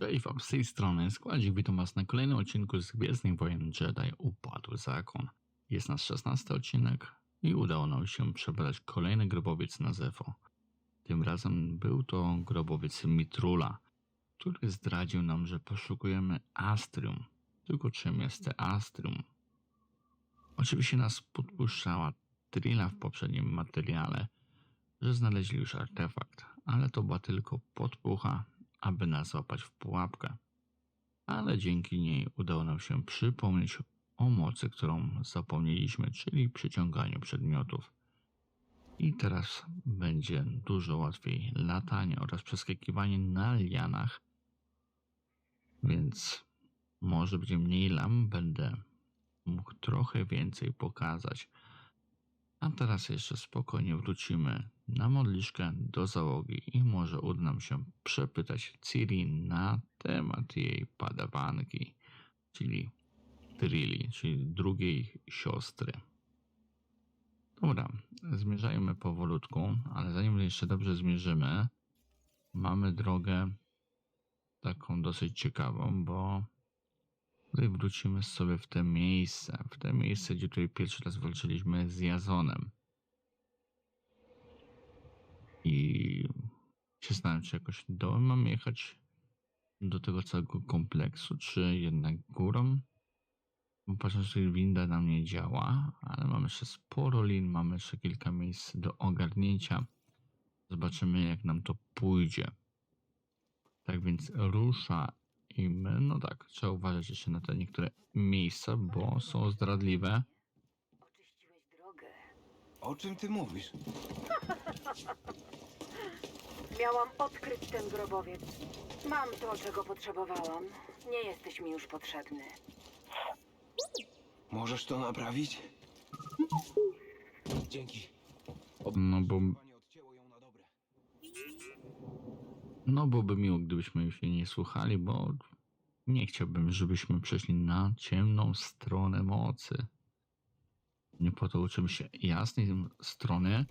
Cześć wam z tej strony Składzik, witam was na kolejnym odcinku z Gwiezdnych Wojen Jedi Upadły Zakon. Jest nasz 16 odcinek i udało nam się przebrać kolejny grobowiec na Zefo. Tym razem był to grobowiec Mitrula, który zdradził nam, że poszukujemy Astrium. Tylko czym jest te Astrium? Oczywiście nas podpuszczała Trilla w poprzednim materiale, że znaleźli już artefakt, ale to była tylko podpucha, aby nas złapać w pułapkę. Ale dzięki niej udało nam się przypomnieć o mocy, którą zapomnieliśmy, czyli przyciąganiu przedmiotów. I teraz będzie dużo łatwiej latanie oraz przeskakiwanie na lianach, więc może będzie mniej lam, będę mógł trochę więcej pokazać. A teraz jeszcze spokojnie wrócimy na modliszkę do załogi i może uda nam się przepytać Ciri na temat jej padawanki, czyli Trilli, czyli drugiej siostry. Dobra, zmierzajmy powolutku, ale zanim jeszcze dobrze zmierzymy, mamy drogę taką dosyć ciekawą, bo tutaj wrócimy sobie w te miejsce, w te miejsce, gdzie tutaj pierwszy raz walczyliśmy z Jazonem. I się zastanawiam, czy jakoś dołem mam jechać do tego całego kompleksu, czy jednak górą. Bo patrzę, że winda nam nie działa, ale mamy jeszcze sporo lin, mamy jeszcze kilka miejsc do ogarnięcia. Zobaczymy, jak nam to pójdzie. Tak więc rusza i my, no tak, trzeba uważać jeszcze na te niektóre miejsca, bo są zdradliwe. Oczyściłeś drogę. O czym ty mówisz? Miałam odkryć ten grobowiec. Mam to, czego potrzebowałam. Nie jesteś mi już potrzebny. Możesz to naprawić? Dzięki. No bo, Panie odcięło ją na dobre. no byłoby miło, gdybyśmy już jej nie słuchali, bo nie chciałbym, żebyśmy przeszli na ciemną stronę mocy. Nie po to uczymy się jasnej strony,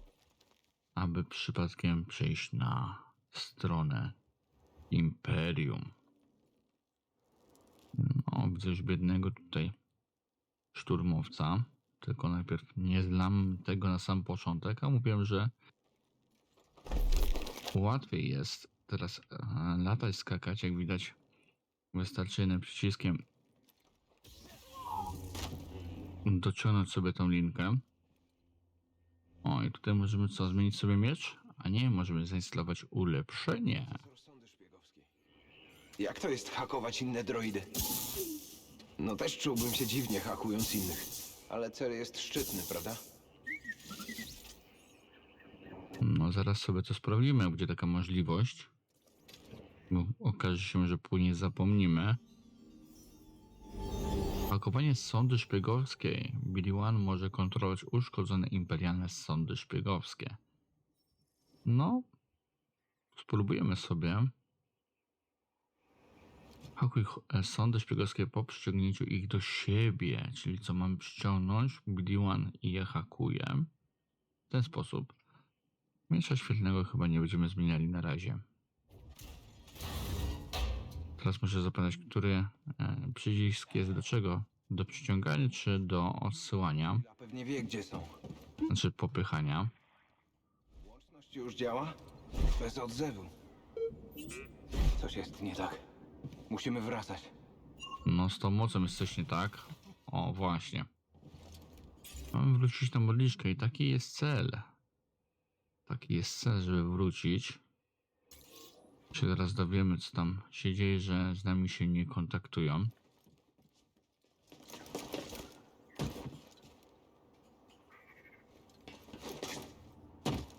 aby przypadkiem przejść na stronę Imperium. No, widzę już biednego tutaj szturmowca. Tylko najpierw nie zlam tego na sam początek, a mówiłem, że łatwiej jest teraz e, latać, skakać, jak widać. Wystarczy jednym przyciskiem dociągnąć sobie tą linkę. O, i tutaj możemy co, zmienić sobie miecz? A nie, możemy zainstalować ulepszenie. Jak to jest hakować inne droidy? No też czułbym się dziwnie hakując innych. Ale cel jest szczytny, prawda? No, zaraz sobie to sprawdzimy, będzie taka możliwość. Bo okaże się, że później zapomnimy. Hakowanie sądy szpiegowskiej. Billy One może kontrolować uszkodzone imperialne sądy szpiegowskie. No, spróbujemy sobie. Hakuj e, sądy szpiegowskie po przyciągnięciu ich do siebie, czyli co mamy przyciągnąć, Billy One je hakuje. W ten sposób. Miecza świetlnego chyba nie będziemy zmieniali na razie. Teraz muszę zapytać, który e, przycisk jest do czego? Do przyciągania czy do odsyłania? Pewnie wie, gdzie są. Znaczy popychania. Łączność już działa? Bez odzewu. Coś jest nie tak. Musimy wracać. No z tą mocą jest coś nie tak. O, właśnie. Mamy wrócić na modliszkę i taki jest cel. Taki jest cel, żeby wrócić. Się teraz dowiemy, co tam się dzieje, że z nami się nie kontaktują.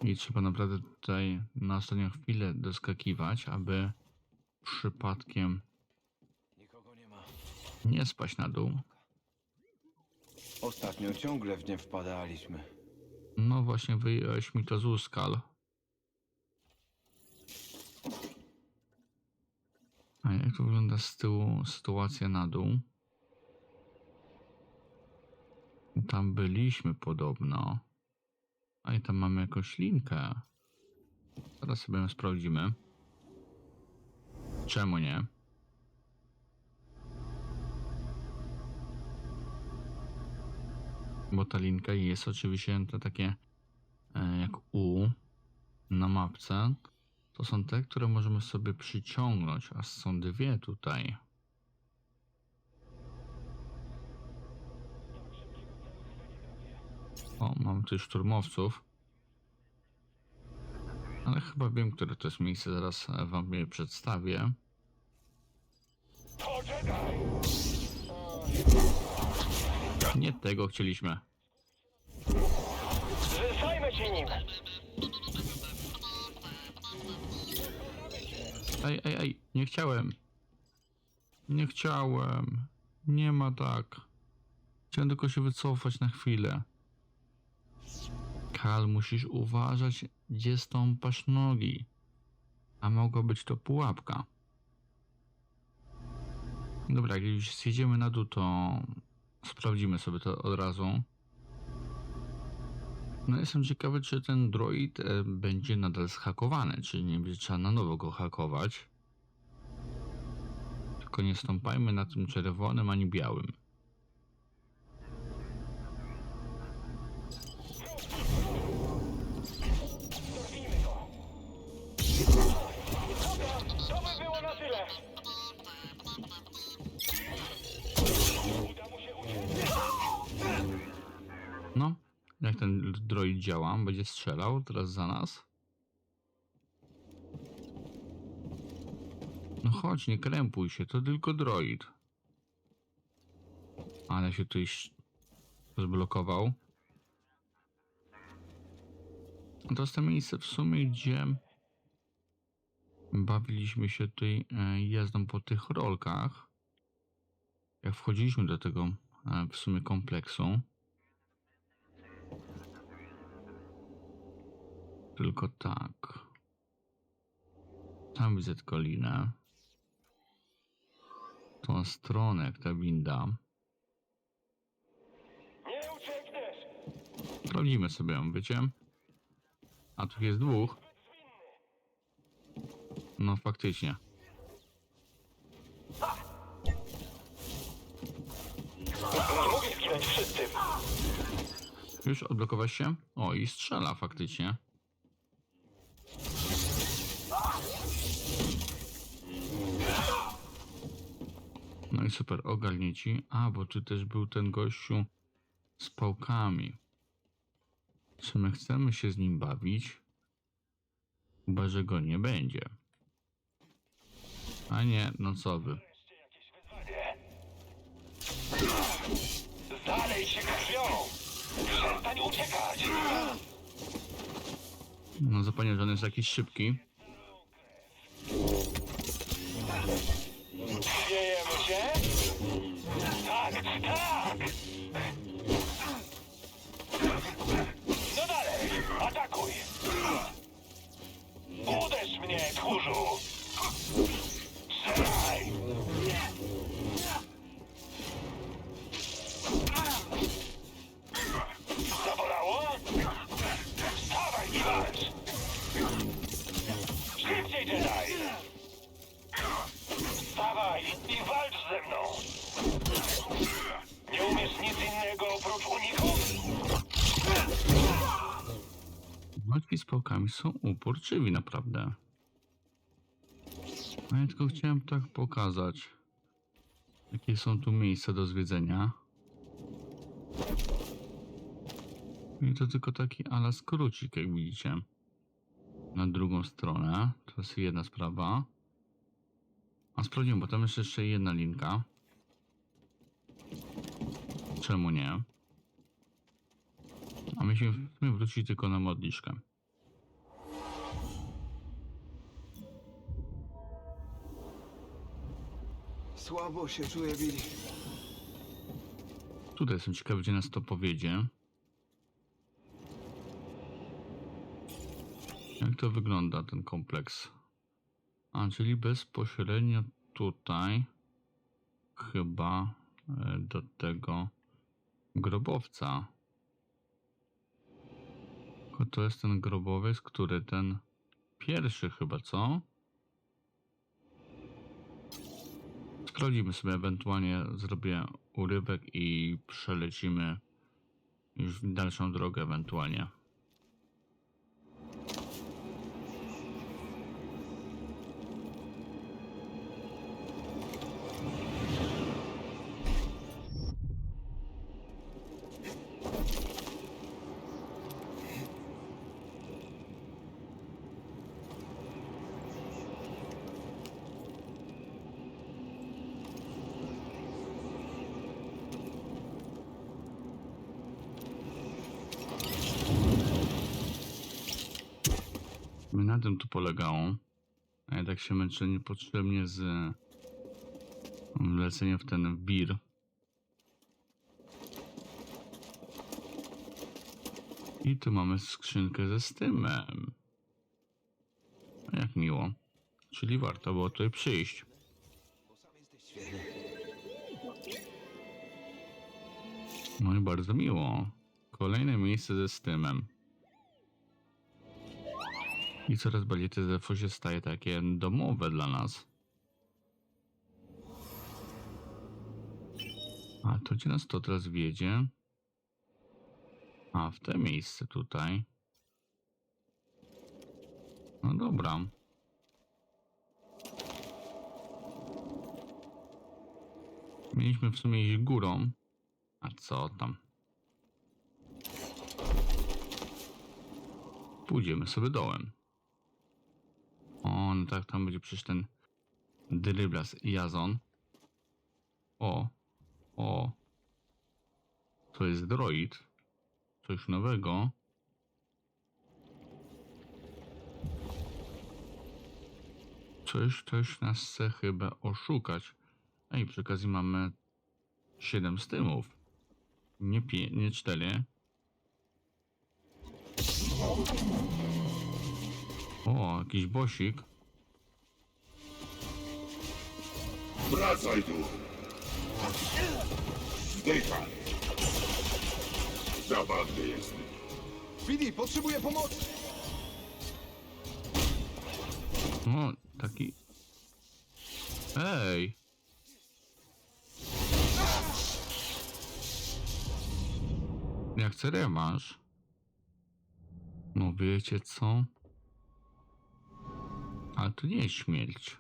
I trzeba naprawdę tutaj na ostatnią chwilę doskakiwać, aby przypadkiem nie spaść na dół. Ostatnio ciągle w nie wpadaliśmy. No właśnie, wyjąłeś mi to z uskal. A jak wygląda z tyłu sytuacja na dół? Tam byliśmy podobno. A i tam mamy jakąś linkę. Teraz sobie ją sprawdzimy. Czemu nie? Bo ta linka jest oczywiście to takie e, jak U na mapce. To są te, które możemy sobie przyciągnąć, a są dwie tutaj. O, mam tu szturmowców. Ale chyba wiem, które to jest miejsce, zaraz wam je przedstawię. Nie tego chcieliśmy. Zajmę się nim. Ej, ej, ej, nie chciałem. Nie chciałem. Nie ma tak. Chciałem tylko się wycofać na chwilę. Kal, musisz uważać, gdzie stąpasz nogi. A mogła być to pułapka. Dobra, jak już zjedziemy na dół, to sprawdzimy sobie to od razu. No jestem ciekawy, czy ten droid e, będzie nadal zhakowany, czy nie będzie trzeba na nowo go hakować. Tylko nie stąpajmy na tym czerwonym ani białym. Jak ten droid działa, będzie strzelał teraz za nas. No chodź, nie krępuj się, to tylko droid. Ale się tutaj zblokował. To jest to miejsce w sumie, gdzie bawiliśmy się tutaj e, jazdą po tych rolkach. Jak wchodziliśmy do tego e, w sumie kompleksu. Tylko tak. Tam widzę tylko linę. Tą stronę, jak ta winda. Nie uciekniesz. Sprawdzimy sobie ją, wiecie? A tu jest dwóch. No faktycznie. Nie zginąć. Już odblokować się? O, i strzela faktycznie. No i super, ogarnięci. A, bo tu też był ten gościu z pałkami. Czy my chcemy się z nim bawić? Chyba, że go nie będzie. A nie, no co wy. Się krwią. Przestań uciekać. No zapomniałem, że on jest jakiś szybki. Śmiejemy się? No dalej, atakuj! Uderz mnie, tchórzu! Są uporczywi naprawdę. A ja tylko chciałem tak pokazać, jakie są tu miejsca do zwiedzenia. I to tylko taki ala skrócik, jak widzicie. Na drugą stronę. To jest jedna sprawa. A sprawdzimy, bo tam jest jeszcze jedna linka. Czemu nie? A sumie wrócić tylko na modliszkę. Słabo się czuję, Billy. Tutaj jestem ciekawy, gdzie nas to powiedzie. Jak to wygląda, ten kompleks? A, czyli bezpośrednio tutaj chyba e, do tego grobowca. To jest ten grobowiec, który ten pierwszy chyba, co? Sprawdzimy sobie, ewentualnie zrobię urywek i przelecimy Już w dalszą drogę ewentualnie. Tym to polegało. A ja tak się męczę niepotrzebnie z wleceniem w ten wir. I tu mamy skrzynkę ze Stymem. A Jak miło. Czyli warto było tutaj przyjść. No i bardzo miło. Kolejne miejsce ze Stymem. I coraz bardziej te zefo się staje takie domowe dla nas. A to gdzie nas to teraz wiedzie? A, w te miejsce tutaj. No dobra. Mieliśmy w sumie iść górą. A co tam? Pójdziemy sobie dołem. O, no tak, tam będzie przecież ten dryblas Jazon. O, o. To jest droid. Coś nowego. Coś, ktoś nas chce chyba oszukać. I przy okazji mamy 7 stymów. Nie, pie, nie 4. O, jakiś bosik. Wracaj tu! Zdychaj! Zabawny jest. Speedy, potrzebuję pomocy! No, taki. Ej! Ja chcę rewanż. No wiecie co? Ale to nie jest śmierć.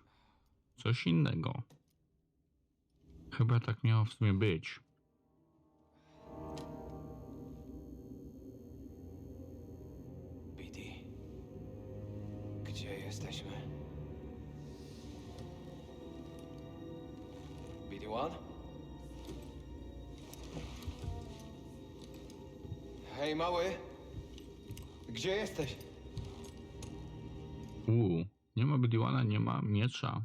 Coś innego. Chyba tak miało w sumie być. Speedy, gdzie jesteśmy? Speedy One? Hej, mały! Gdzie jesteś? Uuu, nie ma Bidiwana, nie ma miecza.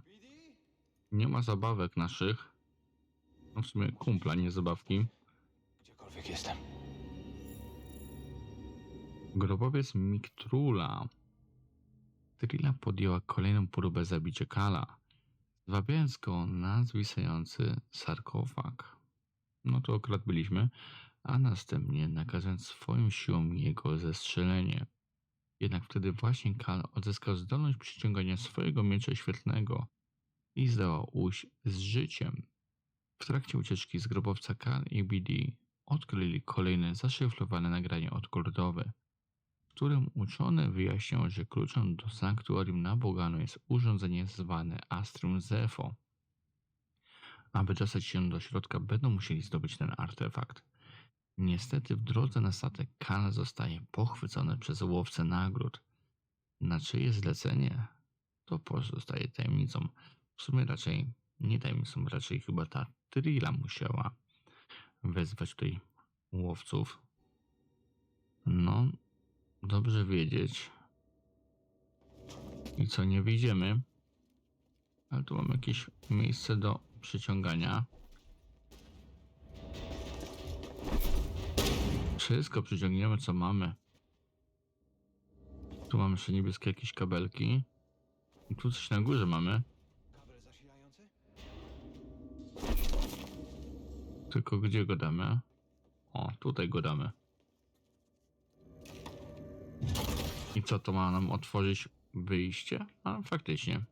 Nie ma zabawek naszych. No w sumie kumpla, nie zabawki. Gdziekolwiek jestem. Grobowiec Miktrula. Trilla podjęła kolejną próbę zabicia Kala, zwabiając go na zwisający sarkofag. No to akurat byliśmy, a następnie nakazując swoją siłą jego zestrzelenie. Jednak wtedy właśnie Kal odzyskał zdolność przyciągania swojego miecza świetlnego i zdołał ujść z życiem. W trakcie ucieczki z grobowca Kal i BD odkryli kolejne zaszyfrowane nagranie odkordowe, w którym uczony wyjaśniał, że kluczem do sanktuarium na Boganu jest urządzenie zwane Astrum Zepho. Aby dostać się do środka, będą musieli zdobyć ten artefakt. Niestety w drodze na statek Kal zostaje pochwycony przez łowcę nagród. Na czyje zlecenie? To pozostaje tajemnicą. W sumie raczej nie tajemnicą, raczej chyba ta Trilla musiała wezwać tutaj łowców. No, dobrze wiedzieć. I co, nie wyjdziemy. Ale tu mam jakieś miejsce do przyciągania. Wszystko przyciągniemy, co mamy. Tu mamy jeszcze niebieskie jakieś kabelki. I tu coś na górze mamy. Tylko gdzie go damy? O, tutaj go damy. I co to ma nam otworzyć wyjście? A faktycznie.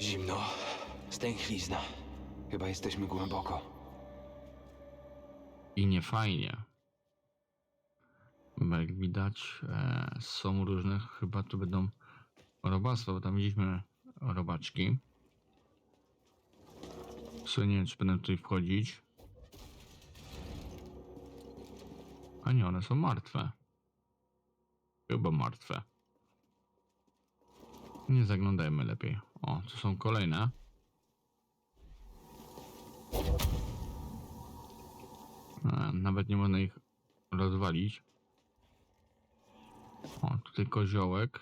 Zimno. Stęchlizna. Chyba jesteśmy głęboko. I nie fajnie. Bo jak widać, e, są różne, chyba to będą robactwa, bo tam widzieliśmy robaczki. Sumie nie wiem, czy będę tutaj wchodzić. A nie, one są martwe. Chyba martwe. Nie zaglądajmy lepiej. O, tu są kolejne. E, Nawet nie można ich rozwalić. O, tutaj koziołek.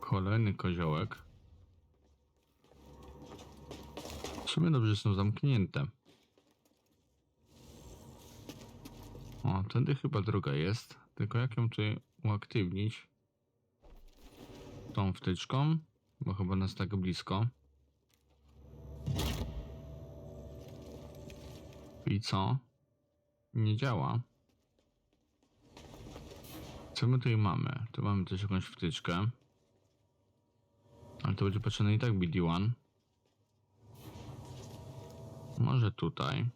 Kolejny koziołek. W sumie dobrze są zamknięte. O, tędy chyba droga jest. Tylko jak ją tutaj uaktywnić? Tą wtyczką, bo chyba nas tak blisko. I co? Nie działa. Co my tutaj mamy? Tu mamy też jakąś wtyczkę. Ale to będzie potrzebne i tak BD1. Może tutaj.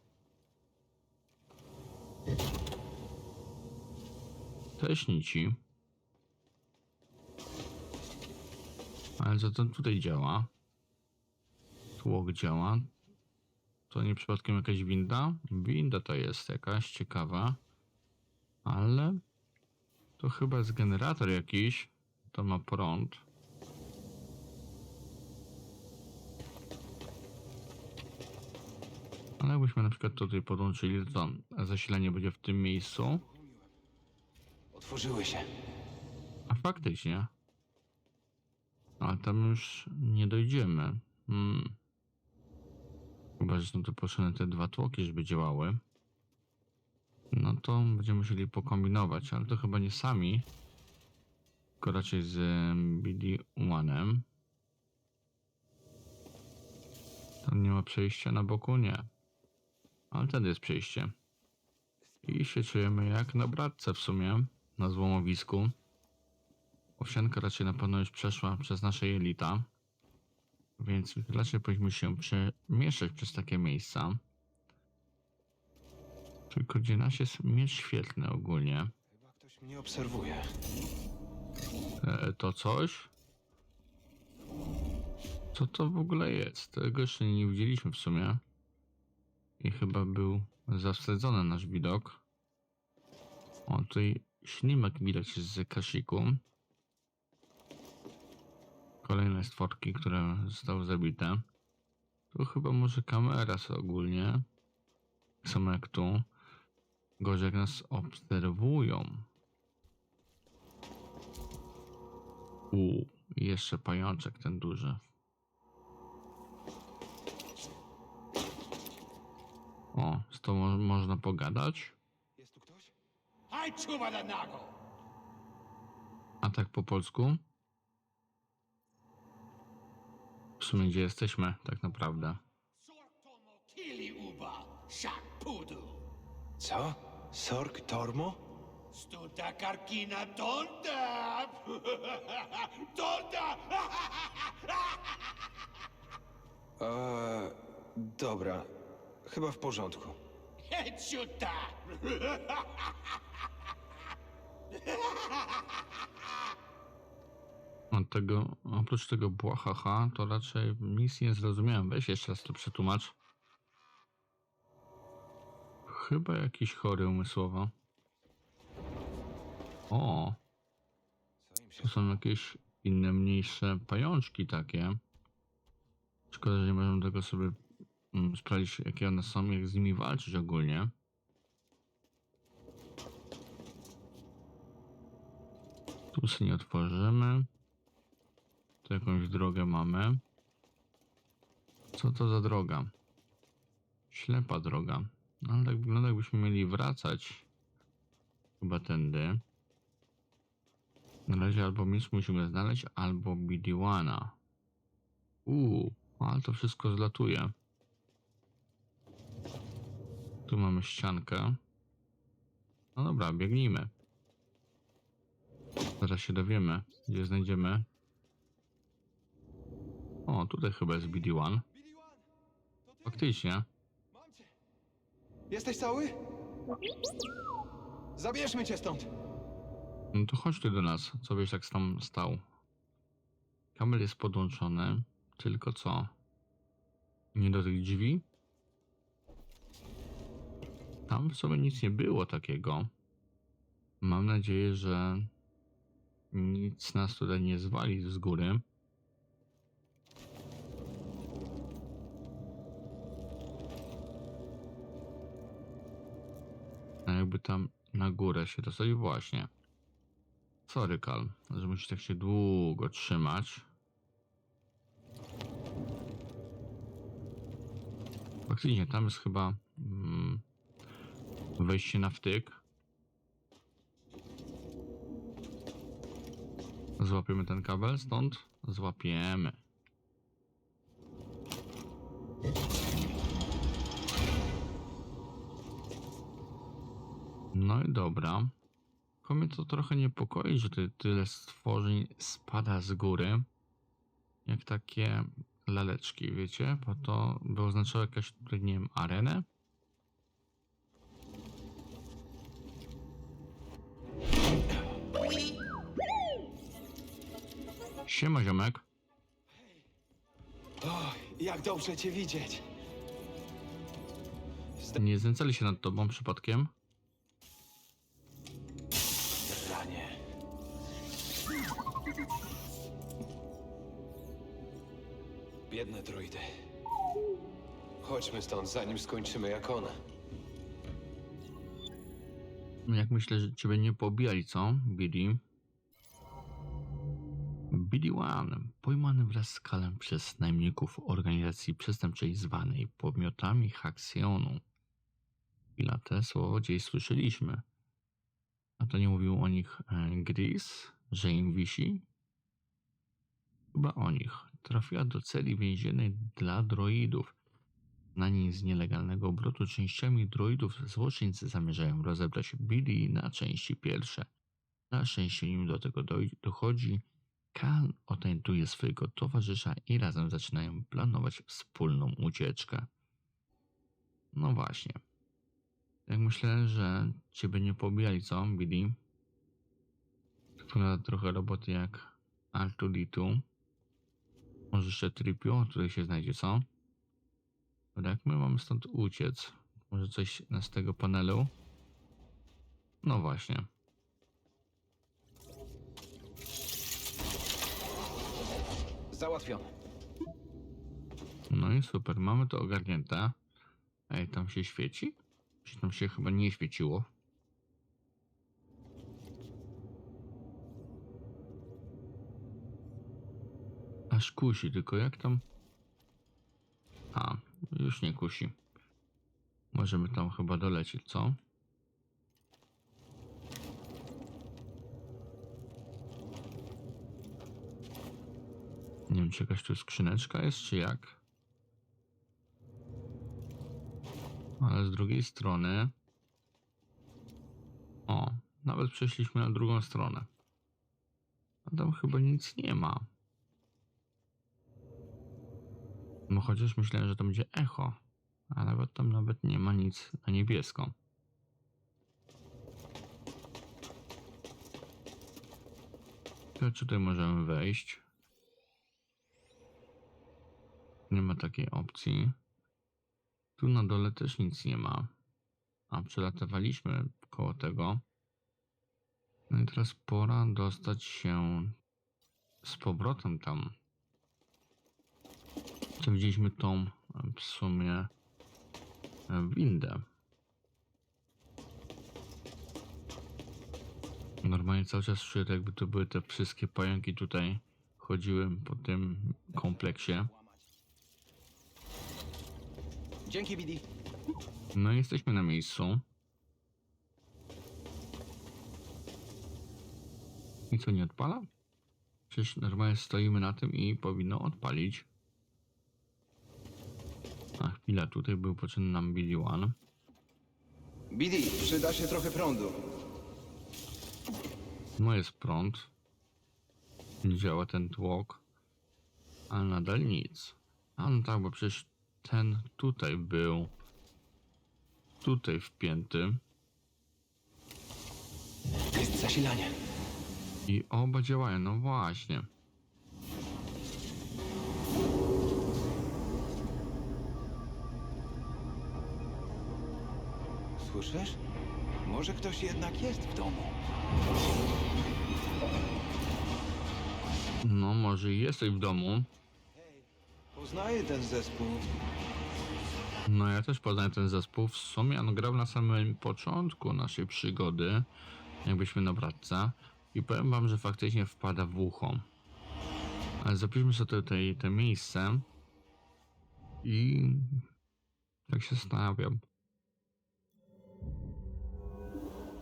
Też nici. Ale co tutaj działa? Tłok działa. To nie przypadkiem jakaś winda? Winda to jest jakaś ciekawa. Ale to chyba jest generator jakiś. To ma prąd. Ale jakbyśmy na przykład tutaj podłączyli, to zasilanie będzie w tym miejscu. Otworzyły się. A faktycznie. Ale tam już nie dojdziemy. Hmm. Chyba, że są tu potrzebne te dwa tłoki, żeby działały. No to będziemy musieli pokombinować, ale to chyba nie sami. Tylko raczej z em, BD-1. Tam nie ma przejścia na boku? Nie. Ale wtedy jest przejście. I się czujemy jak na bratce w sumie, na złomowisku. Owsianka raczej na pewno już przeszła przez nasze jelita. Więc raczej powinniśmy się przemieszczać przez takie miejsca. Tylko gdzie nas jest miecz świetlny ogólnie. Chyba ktoś mnie obserwuje. E, to coś? Co to w ogóle jest? Tego jeszcze nie widzieliśmy w sumie. I chyba był zawstydzony nasz widok. O, tutaj ślimak widać z kasziku. Kolejne stworki, które zostały zabite. Tu chyba może kamera są ogólnie. Samo jak tu. Gorzej jak nas obserwują. U, jeszcze pajączek ten duży. O, z tą mo- można pogadać. Jest tu ktoś? Haj, czuwa na nago! A tak po polsku? W sumie gdzie jesteśmy, tak naprawdę. Co? Sork Tormo? Stuta karkina tonda! Tonda! Eee, dobra. Chyba w porządku. Heciuta! Od tego, oprócz tego błahaha, to raczej nic nie zrozumiałem. Weź jeszcze raz to przetłumacz. Chyba jakiś chory umysłowo. O, tu są jakieś inne, mniejsze pajączki takie. Szkoda, że nie możemy tego sobie mm, sprawdzić, jakie one są, jak z nimi walczyć ogólnie. Tu sobie nie otworzymy. Tu jakąś drogę mamy. Co to za droga? Ślepa droga. No, ale tak wygląda, jakbyśmy mieli wracać. Chyba tędy. Na razie albo miecz musimy znaleźć, albo BD-1. Uuu, ale to wszystko zlatuje. Tu mamy ściankę. No dobra, biegnijmy. Zaraz się dowiemy, gdzie znajdziemy O, tutaj chyba jest BD-1. Faktycznie. Mam cię. Jesteś cały? Zabierzmy cię stąd. No to chodź ty do nas. Co wiesz, jak tam stał? Kabel jest podłączony. Tylko co? Nie do tych drzwi? Tam w sobie nic nie było takiego. Mam nadzieję, że nic nas tutaj nie zwali z góry. Jakby tam na górę się dostać właśnie. Sorry, Kal, że musisz tak się długo trzymać. Faktycznie, tam jest chyba mm, wejście na wtyk. Złapiemy ten kabel stąd? Złapiemy. No i dobra. Tylko mnie to trochę niepokoi, że ty, tyle stworzeń spada z góry. Jak takie laleczki, wiecie? Bo to by oznaczało tutaj, nie wiem, arenę? Siema, ziomek. O, jak dobrze cię widzieć. Nie znęcali się nad tobą przypadkiem? Biedne droidy. Chodźmy stąd, zanim skończymy jak one. Jak myślę, że ciebie nie pobijali, co, Billy? Billy One, pojmany wraz z Kalem przez najemników organizacji przestępczej zwanej podmiotami Haksionu. Chwila, te słowo gdzieś słyszeliśmy. A to nie mówił o nich e, Gris, że im wisi? Chyba o nich. Trafiła do celi więziennej dla droidów. Na niej z nielegalnego obrotu częściami droidów złoczyńcy zamierzają rozebrać Billy na części pierwsze. Na szczęście nim do tego dochodzi, Kal odnajduje swojego towarzysza i razem zaczynają planować wspólną ucieczkę. No właśnie. Jak myślę, że ciebie nie pobijali, co, Billy? Wygląda trochę roboty jak R2D2. Może jeszcze Tripio tutaj się znajdzie, co? Dobra, jak my mamy stąd uciec? Może coś z tego panelu? No właśnie. Załatwione. No i super, mamy to ogarnięte. Ej, tam się świeci? Czy tam się chyba nie świeciło? Aż kusi, tylko jak tam... A, już nie kusi. Możemy tam chyba dolecieć, co? Nie wiem, czy jakaś tu skrzyneczka jest, czy jak? Ale z drugiej strony... O, nawet przeszliśmy na drugą stronę. A tam chyba nic nie ma. No chociaż myślałem, że to będzie echo. A nawet tam nawet nie ma nic na niebiesko. To czy tutaj możemy wejść? Nie ma takiej opcji. Tu na dole też nic nie ma. A przelatywaliśmy koło tego. No i teraz pora dostać się z powrotem tam. To widzieliśmy tą w sumie windę. Normalnie cały czas czuję, jakby to były te wszystkie pająki tutaj chodziły po tym kompleksie. Dzięki, Bidi. No i jesteśmy na miejscu. I co nie odpala? Przecież normalnie stoimy na tym i powinno odpalić. A chwila, tutaj był potrzebny nam Billy One. Bidi, przyda się trochę prądu. No jest prąd. Działa ten tłok. Ale nadal nic. A no tak, bo przecież ten tutaj był. Tutaj wpięty. Jest zasilanie. I oba działają, no właśnie. Słyszysz? Może ktoś jednak jest w domu. No, może i jesteś w domu. Poznaję ten zespół. No, ja też poznaję ten zespół. W sumie on grał na samym początku naszej przygody, jakbyśmy na bratca. I powiem wam, że faktycznie wpada w ucho. Ale zapiszmy sobie tutaj te miejsce. I tak się zastanawiam.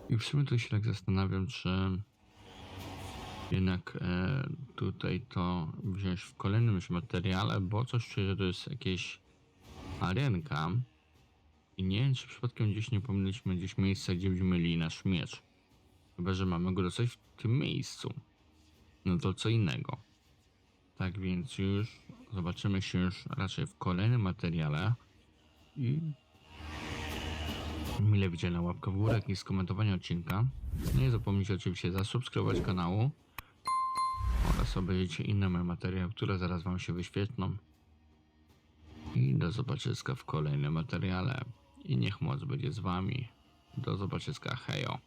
I w sumie to się tak zastanawiam, czy jednak e, tutaj to wziąć w kolejnym już materiale, bo coś czuję, że to jest jakieś arenka. I nie wiem, czy przypadkiem gdzieś nie pomyliśmy gdzieś miejsca, gdzie będziemy mieli nasz miecz. Chyba, że mamy go dostać w tym miejscu. No to co innego. Tak więc już zobaczymy się już raczej w kolejnym materiale. I mile widziana łapka w górę i skomentowanie odcinka. Nie zapomnijcie oczywiście zasubskrybować kanału oraz obejrzyjcie inne moje materiały, które zaraz wam się wyświetlą. I do zobaczyska w kolejnym materiale. I niech moc będzie z wami. Do zobaczyska, hejo.